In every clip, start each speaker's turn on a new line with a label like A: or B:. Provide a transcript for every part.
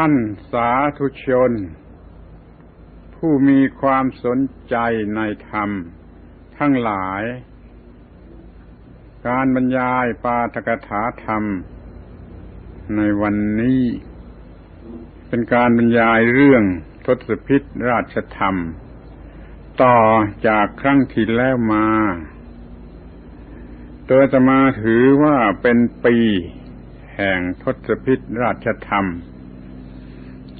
A: ท่านสาธุชน ผู้มีความสนใจในธรรม ทั้งหลาย การบรรยายปาทกถาธรรม ในวันนี้ เป็นการบรรยายเรื่องทศพิษราชธรรม ต่อจากครั้งที่แล้วมาโดยจะมาถือว่าเป็นปีแห่งทศพิษราชธรรม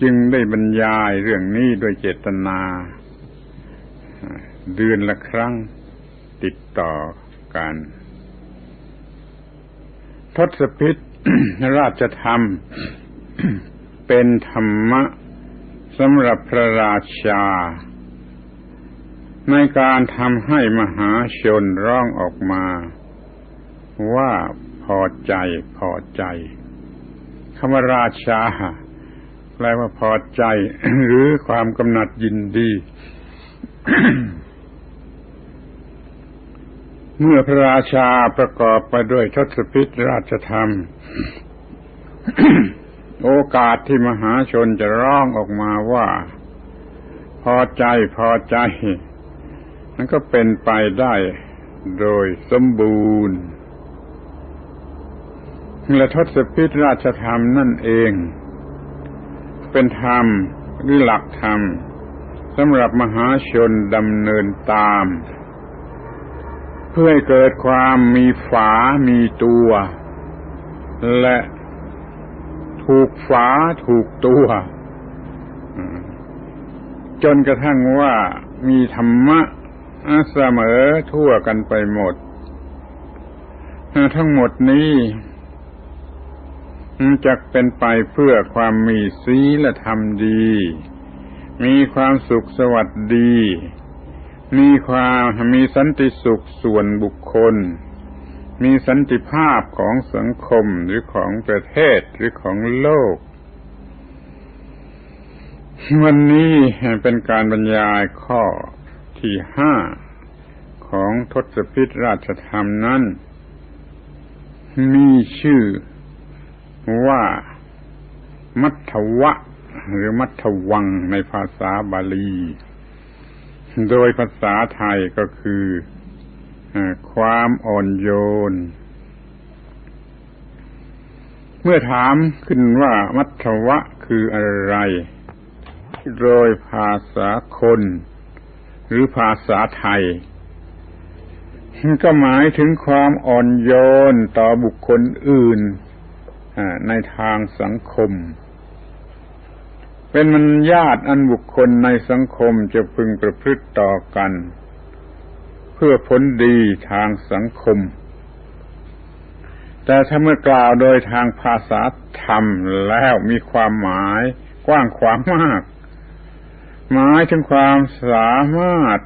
A: จึงได้บรรยายเรื่องนี้โดยเจตนาเดือนละครั้งติดต่อกัน ทศพิษราชธรรม เป็นธรรมะสำหรับพระราชา ในการทำให้มหาชนร้องออกมา ว่าพอใจพอใจคำว่าราชา แปลว่าพอใจ หรือความกำหนัดยินดี เมื่อพระราชาประกอบไปด้วยทศพิธราชธรรม โอกาสที่มหาชนจะร้องออกมาว่า พอใจพอใจนั่นก็เป็นไปได้โดยสมบูรณ์และทศพิธราชธรรมนั่นเอง เป็นธรรมหรือหลักธรรมสำหรับมหาชนดำเนินตาม เพื่อให้เกิดความมีฝา มีตัว และถูกฝาถูกตัว จนกระทั่งว่ามีธรรมะเสมอทั่วกันไปหมด ทั้งหมดนี้ จะเป็นไปเพื่อความมีศีลธรรมดี มีความสุขสวัสดี มีความมีสันติสุขส่วนบุคคล มีสันติภาพของสังคมหรือของประเทศหรือของโลก วันนี้เป็นการบรรยายข้อที่ห้าของทศพิธราชธรรมนั้น มีชื่อ ว่ามัทวะ หรือมัทวังในภาษาบาลี โดยภาษาไทยก็คือความอ่อนโยน เมื่อถามขึ้นว่ามัทวะคืออะไร โดยภาษาคน หรือภาษาไทยก็หมายถึงความอ่อนโยนต่อบุคคลอื่น ในทางสังคม เป็นมันญาติอันบุคคลในสังคมจะพึงประพฤติต่อกัน เพื่อผลดีทางสังคม แต่ถ้าเมื่อกล่าวโดยทางภาษาธรรมแล้วมีความหมายกว้างขวางมาก หมายถึงความสามารถ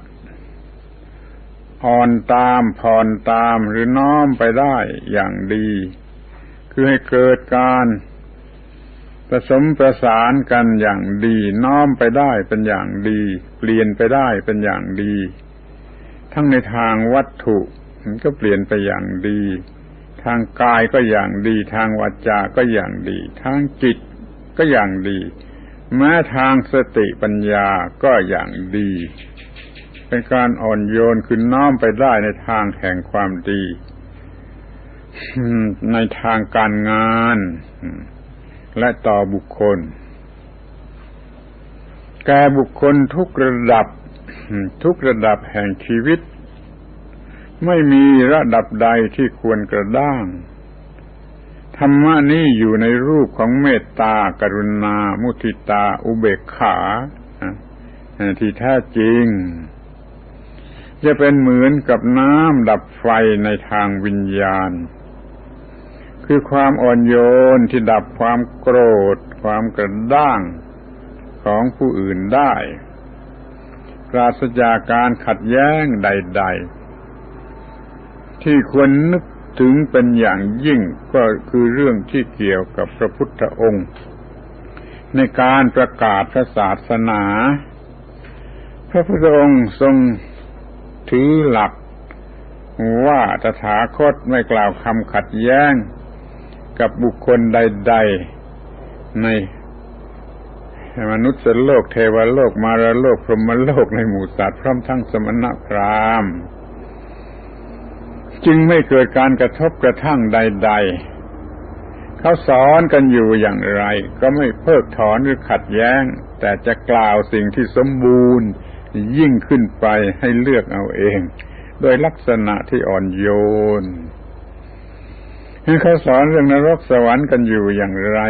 A: อ่อนตามผ่อนตามหรือน้อมไปได้อย่างดี คือให้เกิดการผสมประสานกันอย่างดี น้อมไปได้เป็นอย่างดี เปลี่ยนไปได้เป็นอย่างดี ทั้งในทางวัตถุมันก็เปลี่ยนไปอย่างดี ทางกายก็อย่างดี ทางวาจาก็อย่างดี ทางจิตก็อย่างดี แม้ทางสติปัญญาก็อย่างดี เป็นการอ่อนโยนคือน้อมไปได้ในทางแห่งความดี ในทางการงาน และต่อบุคคล แก่บุคคลทุกระดับ ทุกระดับแห่งชีวิต ไม่มีระดับใดที่ควรกระด้าง ธรรมะนี้อยู่ในรูปของเมตตากรุณา มุทิตา อุเบกขาที่แท้จริง จะเป็นเหมือนกับน้ำดับไฟในทางวิญญาณ คือความอ่อนโยนที่ดับความโกรธ ความกระด้างของผู้อื่นได้ ปราศจากการขัดแย้งใด ๆ ที่ควรนึกถึงเป็นอย่างยิ่งก็คือเรื่องที่เกี่ยวกับพระพุทธองค์ ในการประกาศพระศาสนา พระพุทธองค์ทรงถือหลักว่าตถาคตไม่กล่าวคำขัดแย้ง กับบุคคลใด ๆ ในมนุษย์โลกเทวโลกมารโลกพรหมโลกในหมู่สัตว์พร้อมทั้งสมณพราหมณ์จึงไม่เกิดการกระทบกระทั่งใด ๆ เขาสอนกันอยู่อย่างไร ก็ไม่เพิกถอนหรือขัดแย้ง แต่จะกล่าวสิ่งที่สมบูรณ์ ยิ่งขึ้นไปให้เลือกเอาเอง โดยลักษณะที่อ่อนโยน เขาสอนเรื่องนรกสวรรค์กันอยู่อย่างไร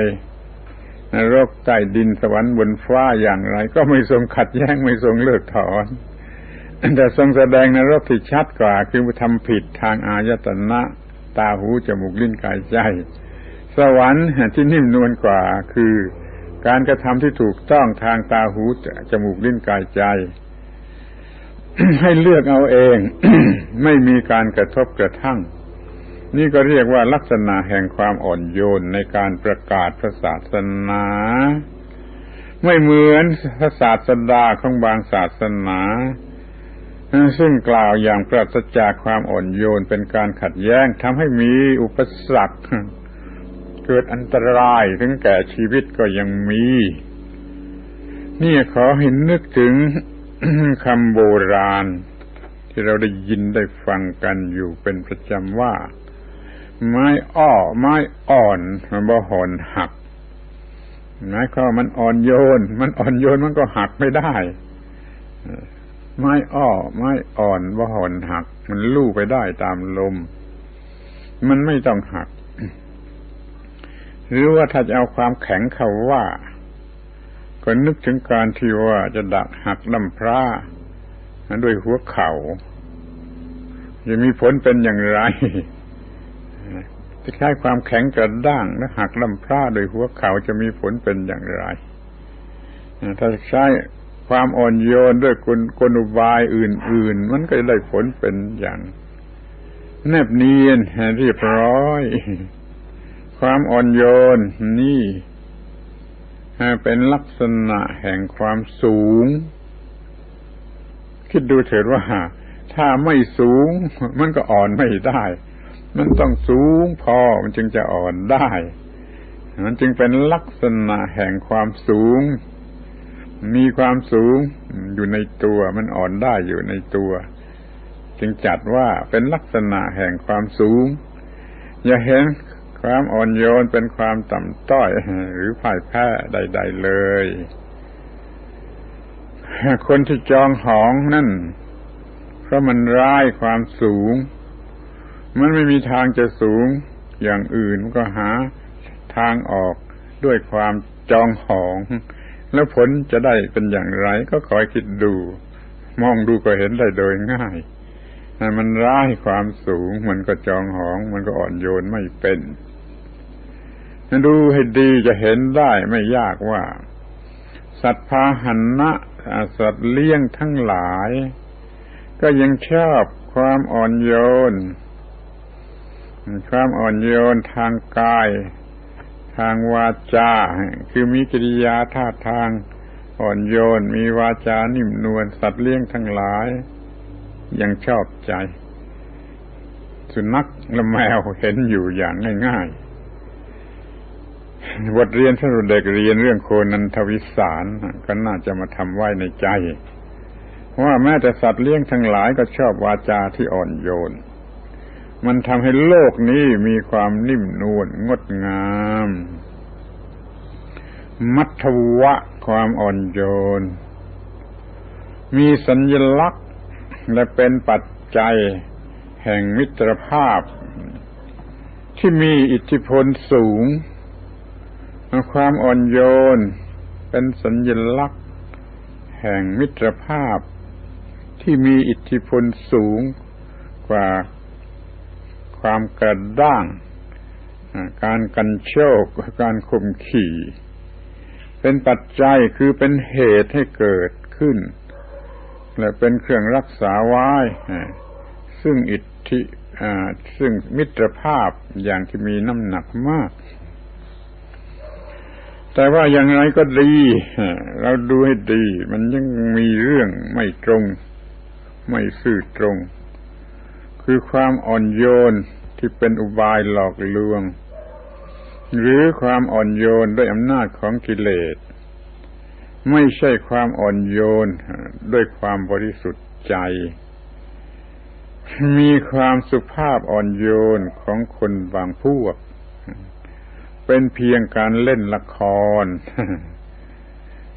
A: นรกใต้ดินสวรรค์บนฟ้าอย่างไร ก็ไม่ทรงขัดแย้งไม่ทรงเลิกถอน แต่ทรงแสดงนรกที่ชัดกว่า คือทำผิดทางอายตนะ ตาหูจมูกลิ้นกายใจ สวรรค์ที่นิ่มนวลกว่าคือการกระทำที่ถูกต้องทางตาหูจมูกลิ้นกายใจ ให้เลือกเอาเอง ไม่มีการกระทบกระทั่ง นี่ก็เรียกว่าลักษณะแห่งความอ่อนโยนในการประกาศพระศาสนา ไม่เหมือนพระศาสดาของบางศาสนาซึ่งกล่าวอย่างปราศจากความอ่อนโยนเป็นการขัดแย้งทำให้มีอุปสรรค เกิดอันตรายถึงแก่ชีวิตก็ยังมี นี่ขอให้นึกถึงคำโบราณ ที่เราได้ยินได้ฟังกันอยู่เป็นประจำว่า ไม้อ้อ ไม้อ่อนมันบ่หอนหักไม้ข้อมันอ่อนโยน มันอ่อนโยนมันก็หักไม่ได้ ไม้อ้อ ไม้อ่อนบ่หอนหัก มันลู่ไปได้ตามลม มันไม่ต้องหัก หรือว่าถ้าจะเอาความแข็งเขาว่า ก็นึกถึงการที่ว่าจะดักหักลำพร้าด้วยหัวเขา่าจะมีผลเป็นอย่างไร จะใช้ความแข็งกระด้างและหักลำพร้าโดยหัวเข่าจะมีผลเป็นอย่างไร ถ้าใช้ความอ่อนโยนด้วยกลกลอุบายอื่น ๆ มันก็จะได้ผลเป็นอย่าง แนบเนียนเรียบร้อย ความอ่อนโยนนี่เป็นลักษณะแห่งความสูง คิดดูเถิดว่า ถ้าไม่สูง มันก็อ่อนไม่ได้ มันต้องสูงพอมันจึงจะอ่อนได้ มันจึงเป็นลักษณะแห่งความสูง มีความสูงอยู่ในตัว มันอ่อนได้อยู่ในตัว จึงจัดว่าเป็นลักษณะแห่งความสูง อย่าเห็นความอ่อนโยนเป็นความต่ำต้อย หรือพ่ายแพ้ใด ๆ เลย คนที่จองหองนั่นเพราะมันร้ายความสูง มันไม่มีทางจะสูงอย่างอื่นก็หาทางออกด้วยความจองหอง แล้วผลจะได้เป็นอย่างไร ก็คอยคิดดู มองดูก็เห็นได้โดยง่ายมันร้ายความสูง มันก็จองหอง มันก็อ่อนโยนไม่เป็นดูให้ดีจะเห็นได้ไม่ยากว่า สัตว์พาหันนะสัตว์เลี้ยงทั้งหลาย ก็ยังชอบความอ่อนโยน ความอ่อนโยนทางกาย ทางวาจา คือมีกิริยาท่าทางอ่อนโยนมีวาจานิ่มนวลสัตว์เลี้ยงทั้งหลาย ยังชอบใจ สุนัขและแมวเห็นอยู่อย่างง่ายๆบทเรียนสำหรับเด็กเรียนเรื่องโคนันทวิสารก็น่าจะมาทำไว้ในใจว่าแม้แต่สัตว์เลี้ยงทั้งหลายก็ชอบวาจาที่อ่อนโยน มันทำให้โลกนี้มีความนิ่มนวลงดงาม มัทวะความอ่อนโยน มีสัญลักษณ์และเป็นปัจจัย แห่งมิตรภาพ ที่มีอิทธิพลสูง ความอ่อนโยน เป็นสัญลักษณ์ แห่งมิตรภาพ ที่มีอิทธิพลสูงกว่า ความกระด้าง การกันโชค การข่มขี่ เป็นปัจจัยคือเป็นเหตุให้เกิดขึ้น และเป็นเครื่องรักษาไว้ ซึ่งอิทธิซึ่งมิตรภาพอย่างที่มีน้ำหนักมาก แต่ว่าอย่างไรก็ดี เราดูให้ดี มันยังมีเรื่องไม่ตรง ไม่ซื่อตรง คือความอ่อนโยนที่เป็นอุบายหลอกลวง หรือความอ่อนโยนด้วยอำนาจของกิเลส ไม่ใช่ความอ่อนโยนด้วยความบริสุทธิ์ใจ มีความสุภาพอ่อนโยนของคนบางพวก เป็นเพียงการเล่นละคร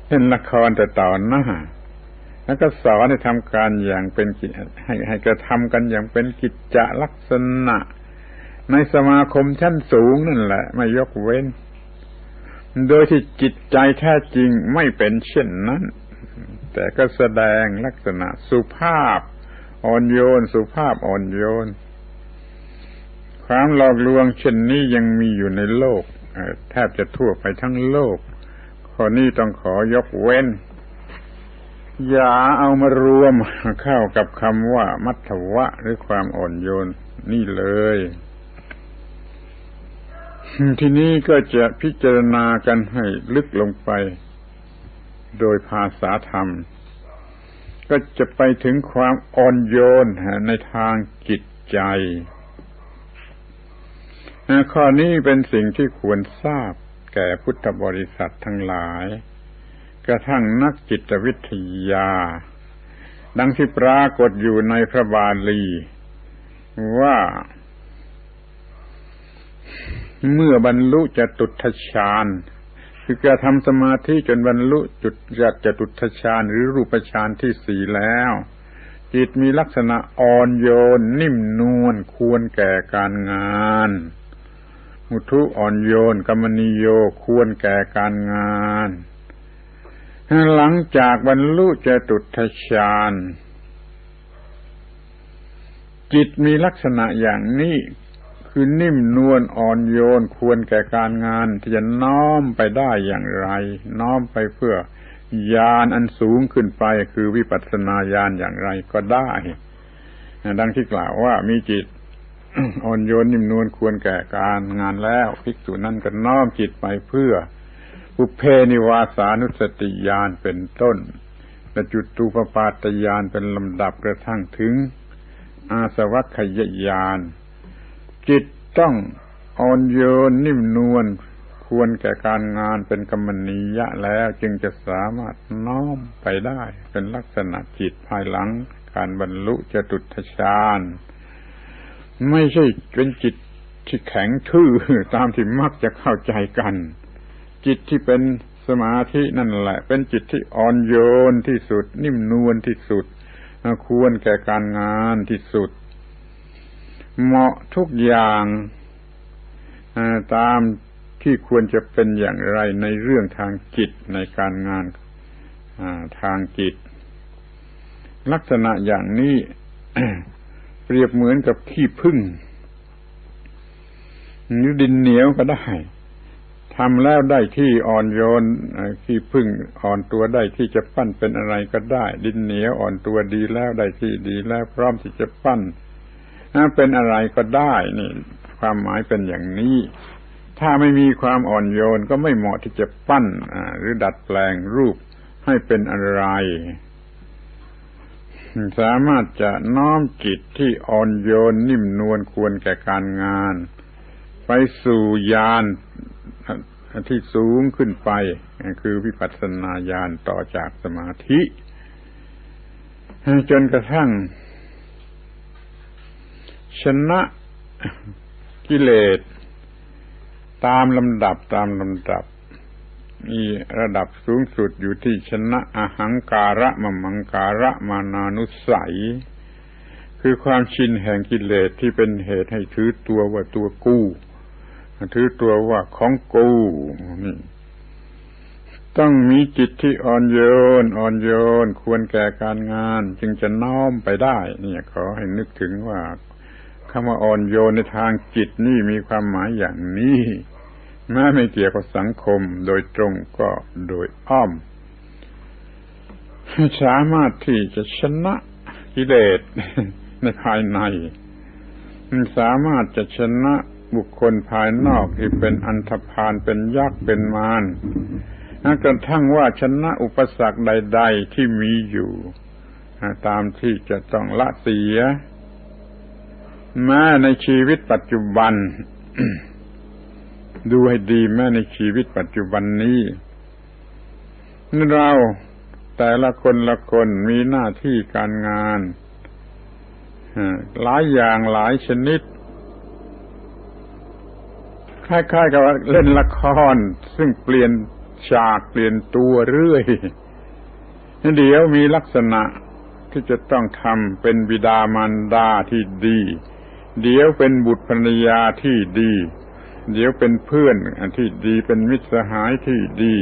A: เล่นละครแต่ต่อหน้า แล้วก็สอนให้ทำการอย่างเป็นกิจให้ให้กระทำกันอย่างเป็นกิจจลักษณะ ในสมาคมชั้นสูงนั่นแหละ ไม่ยกเว้น โดยที่จิตใจแท้จริงไม่เป็นเช่นนั้น แต่ก็แสดงลักษณะสุภาพอ่อนโยน สุภาพอ่อนโยน ความหลอกลวงเช่นนี้ยังมีอยู่ในโลกแทบจะทั่วไปทั้งโลก ข้อนี้ต้องขอยกเว้น อย่าเอามารวมเข้ากับคำว่า มัทวะหรือความอ่อนโยนนี่เลย ทีนี้ก็จะพิจารณากันให้ลึกลงไป โดยภาษาธรรม ก็จะไปถึงความอ่อนโยนในทางจิตใจ ข้อนี้เป็นสิ่งที่ควรทราบแก่พุทธบริษัททั้งหลาย กระทั่งนักจิตวิทยา ดังที่ปรากฏอยู่ในพระบาลี ว่าเมื่อบรรลุจะตุทฌานคือการทำสมาธิจนบรรลุจุดจัดจตุทฌานหรือรูปฌานที่สี่แล้ว จิตมีลักษณะอ่อนโยน นิ่มนวลควรแก่การงานมุทุอ่อนโยนกรรมนิโยควรแก่การงาน หลังจากบรรลุจตุทฌานจิตมีลักษณะอย่างนี้คือนิ่มนวลอ่อนโยนควรแก่การงานที่จะน้อมไปได้อย่างไร น้อมไปเพื่อญาณอันสูงขึ้นไปคือวิปัสสนาญาณอย่างไรก็ได้ ดังที่กล่าวว่ามีจิตอ่อนโยนนิ่มนวลควรแก่การงานแล้วภิกษุนั้นก็น้อมจิตไปเพื่อ อุเพนิวาสานุสติญาณเป็นต้น และจุดตูปปาตญาณเป็นลำดับกระทั่งถึง อาสวัคยญาณจิตต้องอ่อนโยนนิ่มนวลควรแก่การงานเป็นกรรมนิยะแล้วจึงจะสามารถน้อมไปได้เป็นลักษณะจิตภายหลัง การบรรลุจตุตฌานไม่ใช่เป็นจิตที่แข็งทื่อตามที่มักจะเข้าใจกัน จิตที่เป็นสมาธินั่นแหละ เป็นจิตที่อ่อนโยนที่สุด นิ่มนวลที่สุด ควรแก่การงานที่สุด เหมาะทุกอย่างตามที่ควรจะเป็นอย่างไรในเรื่องทางจิตในการงานทางจิต ลักษณะอย่างนี้เปรียบเหมือนกับขี้พึ่งหรือดินเหนียวก็ได้ ทำแล้วได้ที่อ่อนโยนขี้พึ่งอ่อนตัวได้ที่จะปั้นเป็นอะไรก็ได้ ดินเหนียวอ่อนตัวดีแล้วได้ที่ดีแล้วพร้อมที่จะปั้นเป็นอะไรก็ได้นี่ ความหมายเป็นอย่างนี้ ถ้าไม่มีความอ่อนโยนก็ไม่เหมาะที่จะปั้นหรือดัดแปลงรูปให้เป็นอะไรสามารถจะน้อมจิตที่อ่อนโยนนิ่มนวลควรแก่การงาน ไปสู่ญาณ ที่สูงขึ้นไป คือวิปัสสนาญาณต่อจากสมาธิ จนกระทั่ง ชนะกิเลสตามลำดับตามลำดับมีระดับสูงสุดอยู่ที่ชนะอหังการะมมังการะมานานุสัย คือความชินแห่งกิเลสที่เป็นเหตุให้ถือตัวว่าตัวกู้ ถือตัวว่าของกูนี่ต้องมีจิตที่อ่อนโยน อ่อนโยน ควรแก่การงาน จึงจะน้อมไปได้นี่ขอให้นึกถึงว่าคำว่าอ่อนโยนในทางจิตนี่มีความหมายอย่างนี้แม้ไม่เกี่ยวกับสังคมโดยตรงก็โดยอ้อม สามารถที่จะชนะกิเลสในภายใน สามารถจะชนะ บุคคลภายนอกที่เป็นอันธพาลเป็นยักษ์เป็นมารกระทั่งว่าชนะอุปสรรคใด ๆ ที่มีอยู่ตามที่จะต้องละเสียแม้ในชีวิตปัจจุบัน ดูให้ดีแม้ในชีวิตปัจจุบันนี้เราแต่ละคนละคนมีหน้าที่การงานหลายอย่างหลายชนิด คล้ายๆกับว่าเล่นละคร ซึ่งเปลี่ยนฉากเปลี่ยนตัวเรื่อยเดี๋ยวมีลักษณะที่จะต้องทำเป็นบิดามารดาที่ดี เดี๋ยวเป็นบุตรภรรยาที่ดี เดี๋ยวเป็นเพื่อนที่ดีเป็นมิตรสหายที่ดี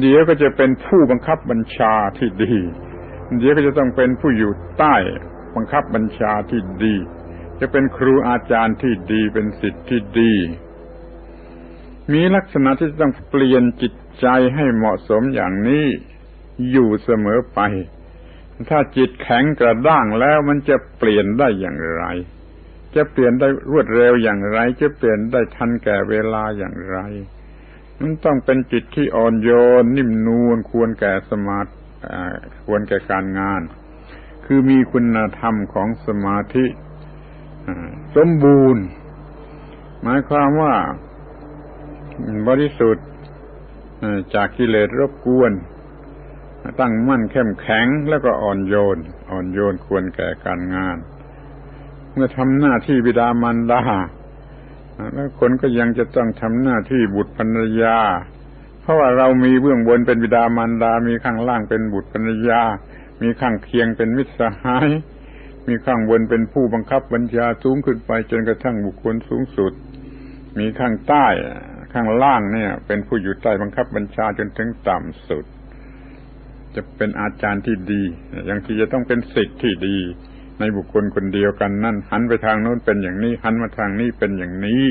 A: เดี๋ยวก็จะเป็นผู้บังคับบัญชาที่ดี เดี๋ยวก็จะต้องเป็นผู้อยู่ใต้บังคับบัญชาที่ดี จะเป็นครูอาจารย์ที่ดีเป็นสิทธิ์ที่ดี มีลักษณะที่ต้องเปลี่ยนจิตใจให้เหมาะสมอย่างนี้ อยู่เสมอไป ถ้าจิตแข็งกระด้างแล้วมันจะเปลี่ยนได้อย่างไร จะเปลี่ยนได้รวดเร็วอย่างไร จะเปลี่ยนได้ทันแก่เวลาอย่างไร มันต้องเป็นจิตที่อ่อนโยน นิ่มนวลควรแก่สมาธิควรแก่การงาน คือมีคุณธรรมของสมาธิสมบูรณ์ หมายความว่า บริสุทธิ์จากกิเลสรบกวน ตั้งมั่นเข้มแข็งแล้วก็อ่อนโยน อ่อนโยนควรแก่การงาน เมื่อทำหน้าที่บิดามารดาแล้วคนก็ยังจะต้องทำหน้าที่บุตรภรรยา เพราะว่าเรามีเบื้องบนเป็นบิดามารดา มีข้างล่างเป็นบุตรภรรยา มีข้างเคียงเป็นมิตรสหาย มีข้างบนเป็นผู้บังคับบัญชาสูงขึ้นไปจนกระทั่งบุคคลสูงสุด มีข้างใต้ ข้างล่างเนี่ย เป็นผู้อยู่ใต้บังคับบัญชาจนถึงต่ำสุด จะเป็นอาจารย์ที่ดีอย่างที่จะต้องเป็นสิทธิ์ที่ดี ในบุคคลคนเดียวกันนั่นหันไปทางโน้นเป็นอย่างนี้ หันมาทางนี้เป็นอย่างนี้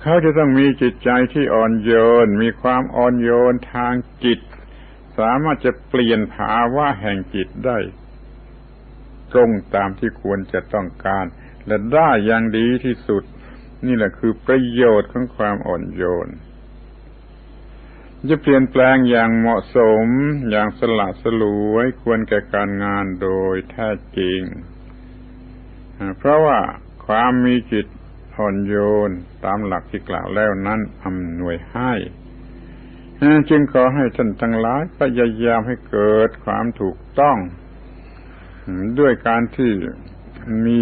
A: เขาจะต้องมีจิตใจที่อ่อนโยน มีความอ่อนโยนทางจิต สามารถจะเปลี่ยนภาวะแห่งจิตได้ ตรงตามที่ควรจะต้องการ และได้อย่างดีที่สุด นี่แหละคือประโยชน์ของความอ่อนโยน จะเปลี่ยนแปลงอย่างเหมาะสมอย่างสละสลวยควรแก่การงานโดยแท้จริง เพราะว่าความมีจิตอ่อนโยนตามหลักที่กล่าวแล้วนั้นอำนวยให้จึงขอให้ท่านทั้งหลายพยายามให้เกิดความถูกต้อง ด้วยการที่มี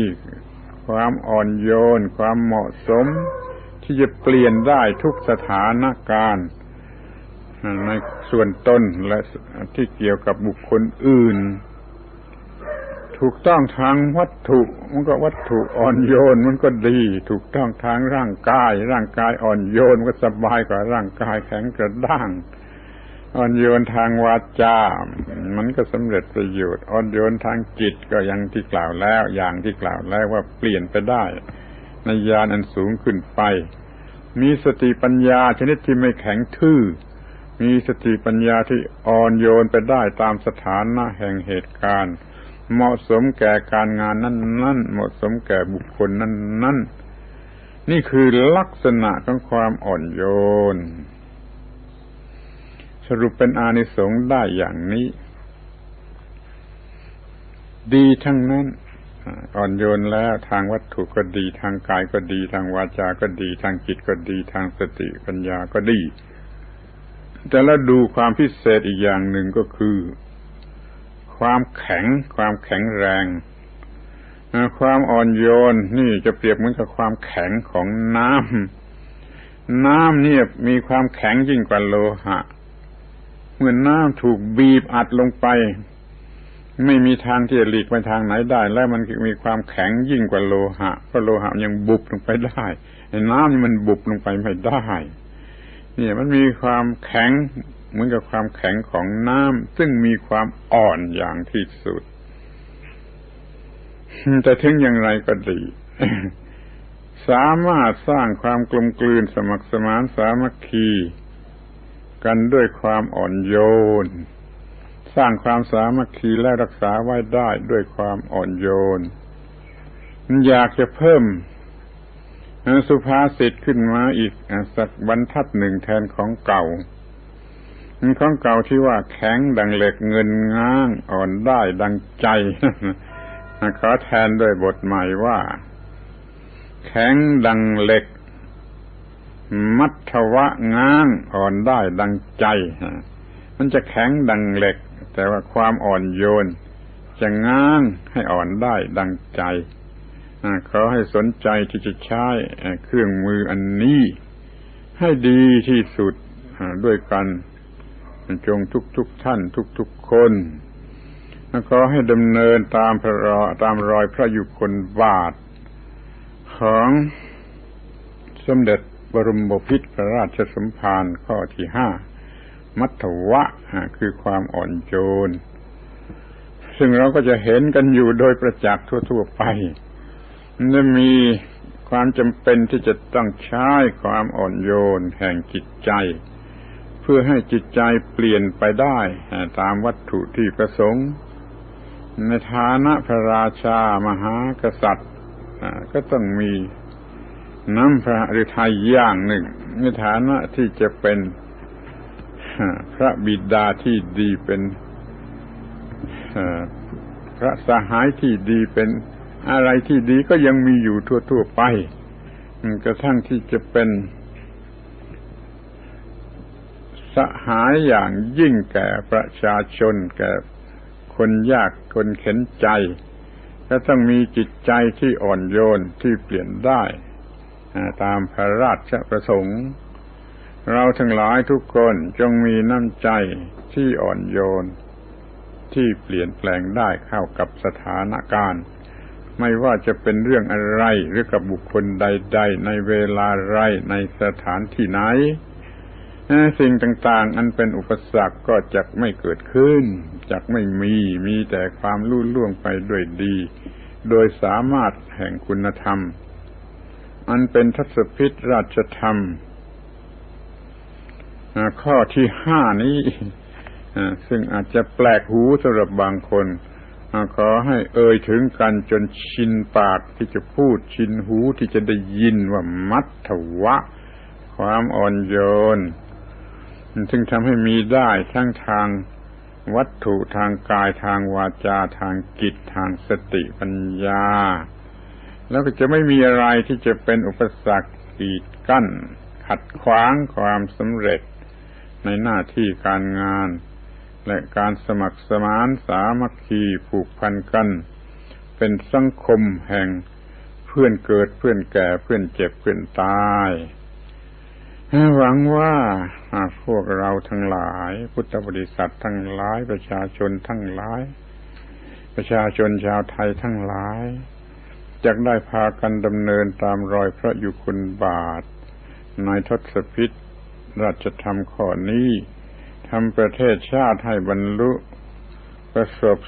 A: ความอ่อนโยน ความเหมาะสม ที่จะเปลี่ยนได้ทุกสถานการณ์ในส่วนตนและที่เกี่ยวกับบุคคลอื่น ถูกต้องทางวัตถุมันก็วัตถุอ่อนโยนมันก็ดี ถูกต้องทางร่างกาย ร่างกายอ่อนโยนมันก็สบายกว่าร่างกายแข็งกระด้าง อ่อนโยนทางวาจา มันก็สำเร็จประโยชน์อ่อนโยนทางจิตก็ยังที่กล่าวแล้ว อย่างที่กล่าวแล้วว่าเปลี่ยนไปได้ ในญาณอันสูงขึ้นไป มีสติปัญญาชนิดที่ไม่แข็งทื่อ มีสติปัญญาที่อ่อนโยนไปได้ตามสถานะแห่งเหตุการณ์ เหมาะสมแก่การงานนั้นนั้นเหมาะสมแก่บุคคลนั้นนั้นนี่คือลักษณะของความอ่อนโยน สรุปเป็นอานิสงส์ได้อย่างนี้ ดีทั้งนั้นอ่อนโยนแล้วทางวัตถุก็ดี ทางกายก็ดี ทางวาจาก็ดี ทางจิตก็ดี ทางสติปัญญาก็ดี แต่แล้วดูความพิเศษอีกอย่างหนึ่งก็คือ ความแข็ง ความแข็งแรง ความอ่อนโยนนี่จะเปรียบเหมือนกับความแข็งของน้ำน้ำเนี่ยมีความแข็งยิ่งกว่าโลหะ เมื่อน้ำถูกบีบอัดลงไป ไม่มีทางที่จะหลีกไปทางไหนได้ แล้วมันมีความแข็งยิ่งกว่าโลหะเพราะโลหะยังบุบลงไปได้น้ำนี่มันบุบลงไปไม่ได้เนี่ยมันมีความแข็งเหมือนกับความแข็งของน้ำซึ่งมีความอ่อนอย่างที่สุด แต่ถึงอย่างไรก็ดี สามารถสร้างความกลมกลืนสมัครสมานสามัคคี กันด้วยความอ่อนโยน สร้างความสามัคคีและรักษาไว้ได้ด้วยความอ่อนโยน อยากจะเพิ่มสุภาษิตขึ้นมาอีกสักบรรทัดหนึ่งแทนของเก่า ของเก่าที่ว่าแข็งดังเหล็กเงินง้างอ่อนได้ดังใจขอแทนด้วยบทใหม่ว่า แข็งดังเหล็ก มัทวะง้างอ่อนได้ดังใจ มันจะแข็งดังเหล็ก แต่ว่าความอ่อนโยน จะง้างให้อ่อนได้ดังใจขอให้สนใจที่จะใช้เครื่องมืออันนี้ ให้ดีที่สุดด้วยกันจงทุกทุกท่าน ทุกทุกคนขอให้ดำเนินตามพระรอตามรอยพระยุคลบาท ของสมเด็จ บรมบพิตรพระราชสมภารข้อที่ห้ามัทวะคือความอ่อนโยนซึ่งเราก็จะเห็นกันอยู่โดยประจักษ์ทั่ว ๆ ไปจะมีความจำเป็นที่จะต้องใช้ความอ่อนโยนแห่งจิตใจ เพื่อให้จิตใจเปลี่ยนไปได้ตามวัตถุที่ประสงค์ ในฐานะพระราชามหากษัตริย์ก็ต้องมี น้ำพระฤทัยอย่างหนึ่งในฐานะที่จะเป็นพระบิดาที่ดีเป็นพระสหายที่ดีเป็นอะไรที่ดีก็ยังมีอยู่ทั่ว ๆ ไปกระทั่งที่จะเป็นสหายอย่างยิ่งแก่ประชาชนแก่คนยากคนเข็นใจ ก็ต้องมีจิตใจที่อ่อนโยนที่เปลี่ยนได้ ตามพระราชประสงค์ เราทั้งหลายทุกคนจงมีน้ำใจที่อ่อนโยน ที่เปลี่ยนแปลงได้เข้ากับสถานการณ์ ไม่ว่าจะเป็นเรื่องอะไรหรือกับบุคคลใด ๆ ในเวลาไรในสถานที่ไหนสิ่งต่างๆ อันเป็นอุปสรรคก็จะไม่เกิดขึ้นจะไม่มีมีแต่ความลุ่ล่วงไปด้วยดี โดยสามารถแห่งคุณธรรม อันเป็นทัศพิษราชธรรม ข้อที่ห้านี้ซึ่งอาจจะแปลกหูสำหรับบางคนขอให้เอ่ยถึงกันจนชินปากที่จะพูดชินหูที่จะได้ยินว่ามัทวะ ความอ่อนโยน ซึ่งทำให้มีได้ทั้งทางวัตถุทางกายทางวาจาทางจิตทางสติปัญญา แล้วก็จะไม่มีอะไรที่จะเป็นอุปสรรคกีดกั้น ขัดขวางความสำเร็จ ในหน้าที่การงาน และการสมัครสมานสามัคคีผูกพันกัน เป็นสังคมแห่งเพื่อนเกิดเพื่อนแก่เพื่อนเจ็บเพื่อนตายหวังว่าหากพวกเราทั้งหลาย พุทธบริษัททั้งหลาย ประชาชนทั้งหลาย ประชาชนชาวไทยทั้งหลาย จะได้พากันดำเนินตามรอยพระยุคุณบาทในทศพิษราชธรรมข้อนี้ทำประเทศชาติให้บรรลุประสบ